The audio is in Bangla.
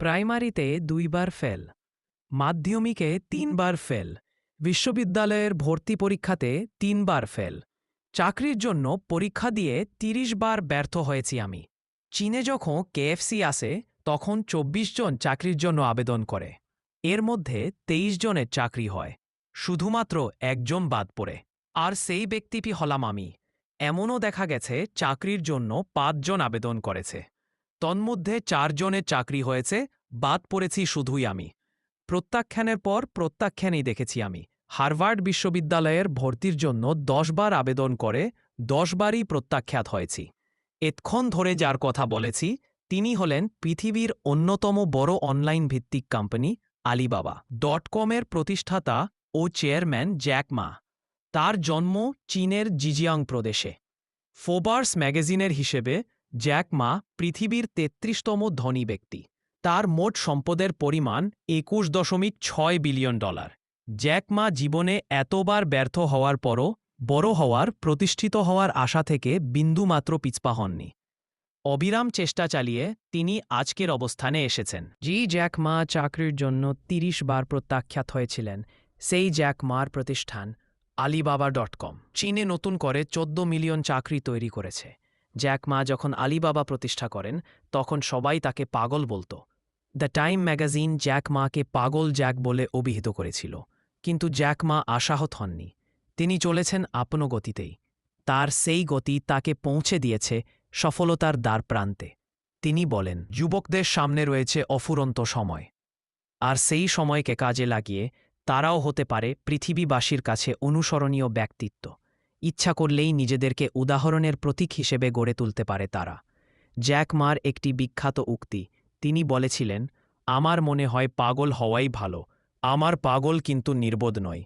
প্রাইমারিতে দুইবার ফেল, মাধ্যমিকে তিনবার ফেল, বিশ্ববিদ্যালয়ের ভর্তি পরীক্ষাতে তিনবার ফেল, চাকরির জন্য পরীক্ষা দিয়ে ৩০ বার ব্যর্থ হয়েছি আমি। চীনে যখন কেএফসি আসে, তখন ২৪ জন চাকরির জন্য আবেদন করে। এর মধ্যে ২৩ জনের চাকরি হয়, শুধুমাত্র একজন বাদ পড়ে। আর সেই ব্যক্তিটি হলাম আমি। এমনও দেখা গেছে, চাকরির জন্য পাঁচজন আবেদন করেছে। তন্মধ্যে চারজনের চাকরি হয়েছে, বাদ পড়েছি শুধুই আমি। প্রত্যাখ্যানের পর প্রত্যাখ্যানই দেখেছি আমি। হার্ভার্ড বিশ্ববিদ্যালয়ের ভর্তির জন্য দশবার আবেদন করে দশবারই প্রত্যাখ্যাত হয়েছি। এতক্ষণ ধরে যার কথা বলেছি, তিনি হলেন পৃথিবীর অন্যতম বড় অনলাইন ভিত্তিক কোম্পানি আলিবাবা। ডট কমের প্রতিষ্ঠাতা ও চেয়ারম্যান জ্যাক মা। তার জন্ম চীনের জিজিয়াং প্রদেশে। ফোবার্স ম্যাগাজিনের হিসেবে জ্যাক মা পৃথিবীর তেত্রিশতম ধনী ব্যক্তি। তার মোট সম্পদের পরিমাণ একুশ দশমিক ছয় বিলিয়ন ডলার। জ্যাক মা জীবনে এতবার ব্যর্থ হওয়ার পরও বড় হওয়ার, প্রতিষ্ঠিত হওয়ার আশা থেকে বিন্দুমাত্র পিছপা হননি। অবিরাম চেষ্টা চালিয়ে তিনি আজকের অবস্থানে এসেছেন। জি, জ্যাক মা চাকরির জন্য ৩০ বার প্রত্যাখ্যাত হয়েছিলেন। সেই জ্যাক মার প্রতিষ্ঠান আলিবাবা ডট কম। চীনে নতুন করে চোদ্দ মিলিয়ন চাকরি তৈরি করেছে। জ্যাক মা যখন আলিবাবা প্রতিষ্ঠা করেন, তখন সবাই তাকে পাগল বলত। দ্য টাইম ম্যাগাজিন জ্যাক মাকে পাগল জ্যাক বলে অভিহিত করেছিল, কিন্তু জ্যাক মা আশাহত হননি। তিনি চলেছেন আপন গতিতেই। তার সেই গতি তাকে পৌঁছে দিয়েছে সফলতার দ্বার প্রান্তে। তিনি বলেন, যুবকদের সামনে রয়েছে অফুরন্ত সময়। আর সেই সময়কে কাজে লাগিয়ে তারাও হতে পারে পৃথিবীবাসীর কাছে অনুসরণীয় ব্যক্তিত্ব। ইচ্ছা করলেই নিজেদেরকে উদাহরণের প্রতীক হিসেবে গড়ে তুলতে পারে তারা। জ্যাক মার একটি বিখ্যাত উক্তি। তিনি বলেছিলেন, আমার মনে হয় পাগল হওয়াই ভালো। আমার পাগল কিন্তু নির্বোধ নয়।